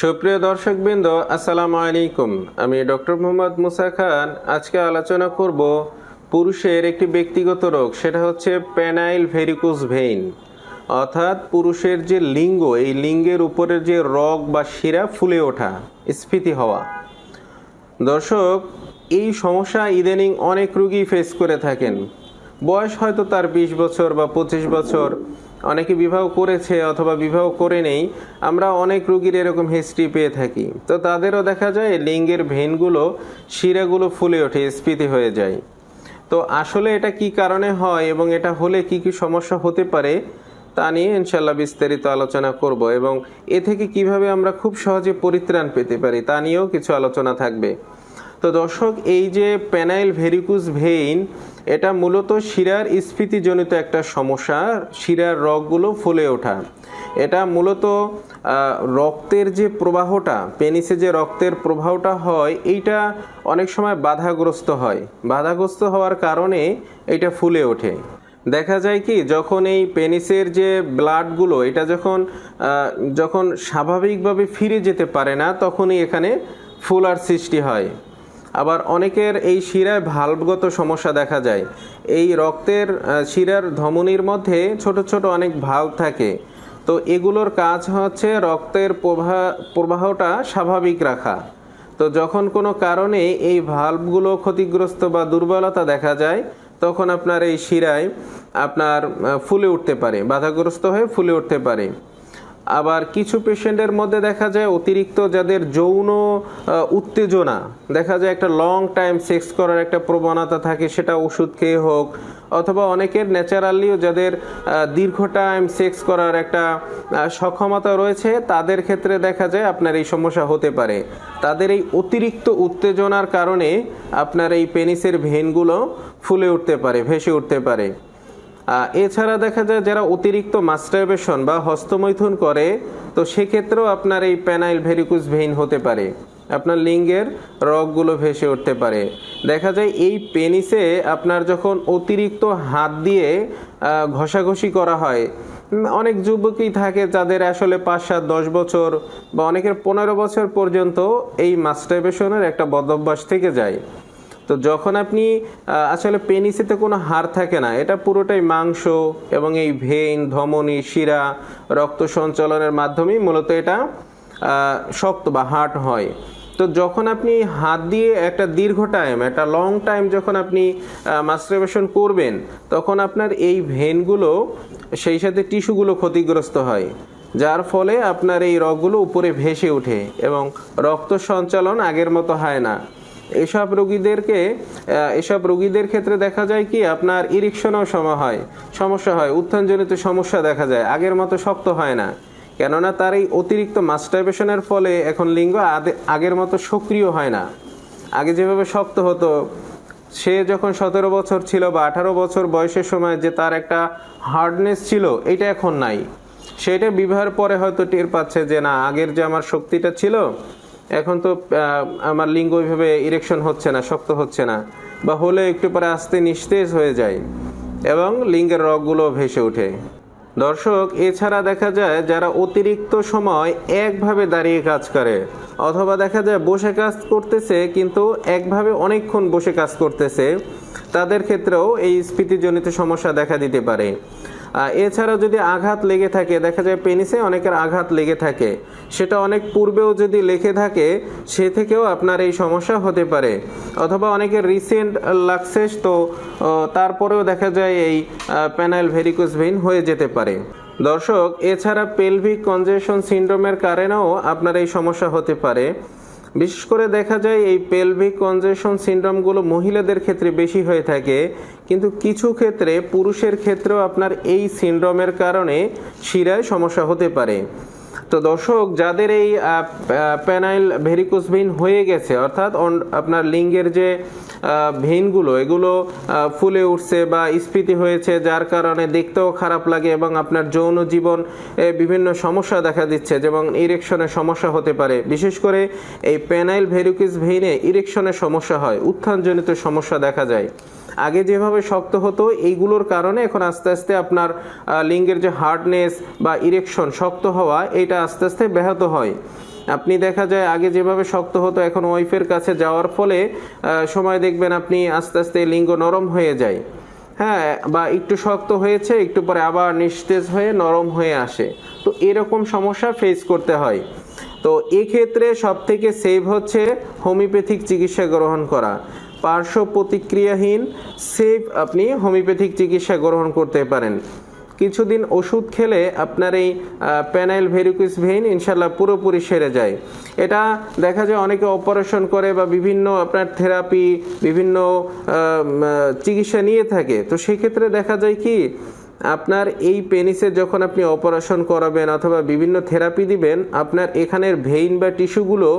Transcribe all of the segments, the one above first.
সুপ্রিয় দর্শকবৃন্দ, আসসালামু আলাইকুম। আমি ডক্টর মোহাম্মদ মুসা খান। আজকে আলোচনা করব পুরুষের একটি ব্যক্তিগত রোগ, সেটা হচ্ছে প্যানাইল ভেরিকোস ভেইন। অর্থাৎ পুরুষের যে লিঙ্গ, এই লিঙ্গের উপরের যে রগ বা শিরা ফুলে ওঠা, স্ফীতি হওয়া। দর্শক, এই সমস্যা ইদানিং অনেক রুগী ফেস করে থাকেন। বয়স হয়তো তার বিশ বছর বা পঁচিশ বছর অনেকে বিবাহ করেছে অথবা বিবাহ করে নেই, আমরা অনেক রুগীর এরকম হিস্ট্রি পেয়ে থাকি। তো তাদেরও দেখা যায় লিঙ্গের ভেনগুলো, শিরাগুলো ফুলে ওঠে, স্ফীতি হয়ে যায়। তো আসলে এটা কি কারণে হয় এবং এটা হলে কি কি সমস্যা হতে পারে, তা নিয়ে ইনশাল্লাহ বিস্তারিত আলোচনা করব এবং এ থেকে কীভাবে আমরা খুব সহজে পরিত্রাণ পেতে পারি, তা নিয়েও কিছু আলোচনা থাকবে। তো দর্শক, এই যে প্যানাইল ভেরিকুস ভেইন এটা মূলত শিরার স্ফীতিজনিত একটা সমস্যা, শিরার রগগুলো ফুলে ওঠা। এটা মূলত রক্তের যে প্রবাহটা, পেনিসে যে রক্তের প্রবাহটা হয়, এইটা অনেক সময় বাধাগ্রস্ত হয়। বাধাগ্রস্ত হওয়ার কারণে এটা ফুলে ওঠে। দেখা যায় কি, যখন এই পেনিসের যে ব্লাডগুলো, এটা যখন যখন স্বাভাবিকভাবে ফিরে যেতে পারে না, তখনই এখানে ফুলার সৃষ্টি হয়। আবার অনেকের এই শিরায় ভাল্বগত সমস্যা দেখা যায়। এই রক্তের শিরার ধমনির মধ্যে ছোট ছোট অনেক ভাল্ব থাকে। তো এগুলোর কাজ হচ্ছে রক্তের প্রবাহ প্রবাহটা স্বাভাবিক রাখা। তো যখন কোনো কারণে এই ভাল্বগুলো ক্ষতিগ্রস্ত বা দুর্বলতা দেখা যায়, তখন আপনার এই শিরায় আপনার ফুলে উঠতে পারে, বাধাগ্রস্ত হয়ে ফুলে উঠতে পারে। আবার কিছু পেশেন্টের মধ্যে দেখা যায় অতিরিক্ত যাদের যৌন উত্তেজনা, দেখা যায় একটা লং টাইম সেক্স করার একটা প্রবণতা থাকে, সেটা ওষুধ খেয়ে হোক, অথবা অনেকের ন্যাচারালিও যাদের দীর্ঘ টাইম সেক্স করার একটা সক্ষমতা রয়েছে, তাদের ক্ষেত্রে দেখা যায় আপনার এই সমস্যা হতে পারে। তাদের এই অতিরিক্ত উত্তেজনার কারণে আপনার এই পেনিসের ভেনগুলো ফুলে উঠতে পারে, ভেসে উঠতে পারে। এছাড়া দেখা যায় যারা অতিরিক্ত মাস্টারবেশন বা হস্তমৈথুন করে, তো সেক্ষেত্রেও আপনার এই প্যানাইল ভেরিকুস ভেইন হতে পারে। আপনার লিঙ্গের রগগুলো ভেসে উঠতে পারে। দেখা যায় এই পেনিসে আপনার যখন অতিরিক্ত হাত দিয়ে ঘষাঘষি করা হয় অনেক যুবকই থাকে যাদের আসলে পাঁচ, সাত, দশ বছর বা অনেকের পনেরো বছর পর্যন্ত এই মাস্টারবেশনের একটা বদভ্যাস থেকে যায়। তো যখন আপনি আসলে পেনিসিতে কোনো হাড় থাকে না, এটা পুরোটাই মাংস এবং এই ভেইন, ধমনী, শিরা, রক্ত সঞ্চালনের মাধ্যমেই মূলত এটা শক্ত বা হার্ট হয়। তো যখন আপনি হাত দিয়ে একটা দীর্ঘ টাইম, একটা লং টাইম যখন আপনি মাস্টারবেশন করবেন, তখন আপনার এই ভেনগুলো সেই সাথে টিস্যুগুলো ক্ষতিগ্রস্ত হয়, যার ফলে আপনার এই রগগুলো উপরে ভেসে ওঠে এবং রক্ত সঞ্চালন আগের মতো হয় না। এসব রোগীদেরকে এসব রোগীদের ক্ষেত্রে দেখা যায় কি, আপনার ইরিকশনও সময় হয়, সমস্যা হয়, উত্থানজনিত সমস্যা দেখা যায়, আগের মতো শক্ত হয় না। কেননা তার এই অতিরিক্ত মাস্টারবেশনের ফলে এখন লিঙ্গ আগের মতো সক্রিয় হয় না। আগে যেভাবে শক্ত হতো, সে যখন সতেরো বছর ছিল বা আঠারো বছর বয়সের সময় যে তার একটা হার্ডনেস ছিল, এটা এখন নাই। সেটা বিবাহের পরে হয়তো টের পাচ্ছে যে, না, আগের যে আমার শক্তিটা ছিল এখন তো আমার লিঙ্গ ওইভাবে ইরেকশন হচ্ছে না, শক্ত হচ্ছে না। বা হলে একটু পরে আস্তে নিস্তেজ হয়ে যায় এবং লিঙ্গের রগগুলো ভেসে ওঠে। দর্শক, এছাড়া দেখা যায় যারা অতিরিক্ত সময় একভাবে দাঁড়িয়ে কাজ করে, অথবা দেখা যায় বসে কাজ করতেছে কিন্তু একভাবে অনেকক্ষণ বসে কাজ করতেছে, তাদের ক্ষেত্রেও এই স্ফীতিজনিত সমস্যা দেখা দিতে পারে। আহ, এছাড়াও যদি আঘাত লেগে থাকে দেখা যায় পেনিসে অনেকের আঘাত লেগে থাকে। সেটা অনেক পূর্বেও যদি লেগে থাকে সে থেকেও আপনার এই সমস্যা হতে পারে। অথবা অনেকের রিসেন্ট লাগছে তো তারপরেও দেখা যায় এই প্যানাইল ভেরিকোস ভেইন হয়ে যেতে পারে। দর্শক এছাড়া পেলভিক কনজেশন সিন্ড্রোমের কারণেও আপনার এই সমস্যা হতে পারে। বিশেষ করে দেখা যায় এই পেলভিক কনজেশন সিন্ড্রোমগুলো মহিলাদের ক্ষেত্রে বেশি হয়ে থাকে। কিন্তু কিছু ক্ষেত্রে পুরুষের ক্ষেত্রেও আপনার এই সিন্ড্রোমের কারণে শিরায় সমস্যা হতে পারে। তো দর্শক, যাদের এই প্যানাইল ভেরিকোস ভেইন হয়ে গেছে, অর্থাৎ আপনার লিঙ্গের যে ভেইনগুলো, এগুলো ফুলে উঠছে বা স্ফীতি হয়েছে, যার কারণে দেখতেও খারাপ লাগে এবং আপনার যৌন জীবন বিভিন্ন সমস্যা দেখা দিচ্ছে, যেমন ইরেকশনের সমস্যা হতে পারে। বিশেষ করে এই প্যানাইল ভেরিকোস ভেইনে ইরেকশনের সমস্যা হয়, উত্থানজনিত সমস্যা দেখা যায়। আগে যেভাবে শক্ত হতো, এইগুলোর কারণে এখন আস্তে আস্তে আপনার লিঙ্গের যে হার্ডনেস বা ইরেকশন শক্ত হওয়া, এটা আস্তে আস্তে ব্যাহত হয়। আপনি দেখা যায় আগে যেভাবে শক্ত হতো, এখন ওয়াইফের কাছে যাওয়ার ফলে সময় দেখবেন আপনি আস্তে আস্তে লিঙ্গ নরম হয়ে যায়। হ্যাঁ বা একটু শক্ত হয়েছে, একটু পরে আবার নিস্তেজ হয়ে নরম হয়ে আসে। তো এরকম সমস্যা ফেস করতে হয়। তো এক্ষেত্রে সব থেকে সেভ হচ্ছে হোমিওপ্যাথিক চিকিৎসা গ্রহণ করা। পার্শ্ব প্রতিক্রিয়াহীন সেভ আপনি হোমিওপ্যাথিক চিকিৎসা গ্রহণ করতে পারেন। কিছুদিন ওষুধ খেলে আপনার এই প্যানাইল ভেরিকুইস ভেইন ইনশাল্লাহ পুরোপুরি সেরে যায়। এটা দেখা যায় অনেকে অপারেশন করে বা বিভিন্ন আপনার থেরাপি বিভিন্ন চিকিৎসা নিয়ে থাকে। তো সেক্ষেত্রে দেখা যায় কি, আপনার এই পেনিসে যখন আপনি অপারেশন করাবেন অথবা বিভিন্ন থেরাপি দিবেন, আপনার এখানের ভেইন বা টিস্যুগুলো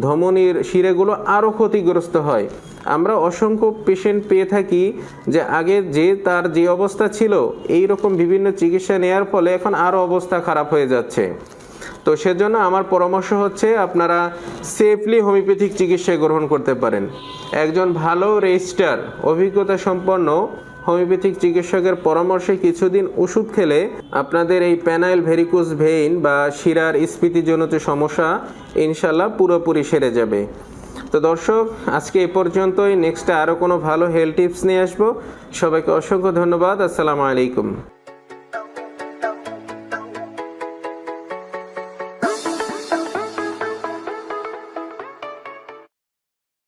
ধমনির শিরেগুলো আরও ক্ষতিগ্রস্ত হয়। আমরা অসংখ্য পেশেন্ট পেয়ে থাকি যে আগে যে তার যে অবস্থা ছিল এই রকম বিভিন্ন চিকিৎসা নেওয়ার ফলে এখন আরও অবস্থা খারাপ হয়ে যাচ্ছে। তো সেজন্য আমার পরামর্শ হচ্ছে, আপনারা সেফলি হোমিওপ্যাথিক চিকিৎসা গ্রহণ করতে পারেন। একজন ভালো রেজিস্টার অভিজ্ঞতা সম্পন্ন হোমিওপ্যাথিক চিকিৎসকের পরামর্শে কিছুদিন ওষুধ খেলে আপনাদের এই প্যানাইল ভেরিকুস ভেইন বা শিরার স্ফীতিজনিত সমস্যা ইনশাল্লাহ পুরোপুরি সেরে যাবে। তো দর্শক, আজকে এ পর্যন্তই। নেক্সটে আরও কোনো ভালো হেলথ টিপস নিয়ে আসব। সবাইকে অসংখ্য ধন্যবাদ। আসসালামু আলাইকুম।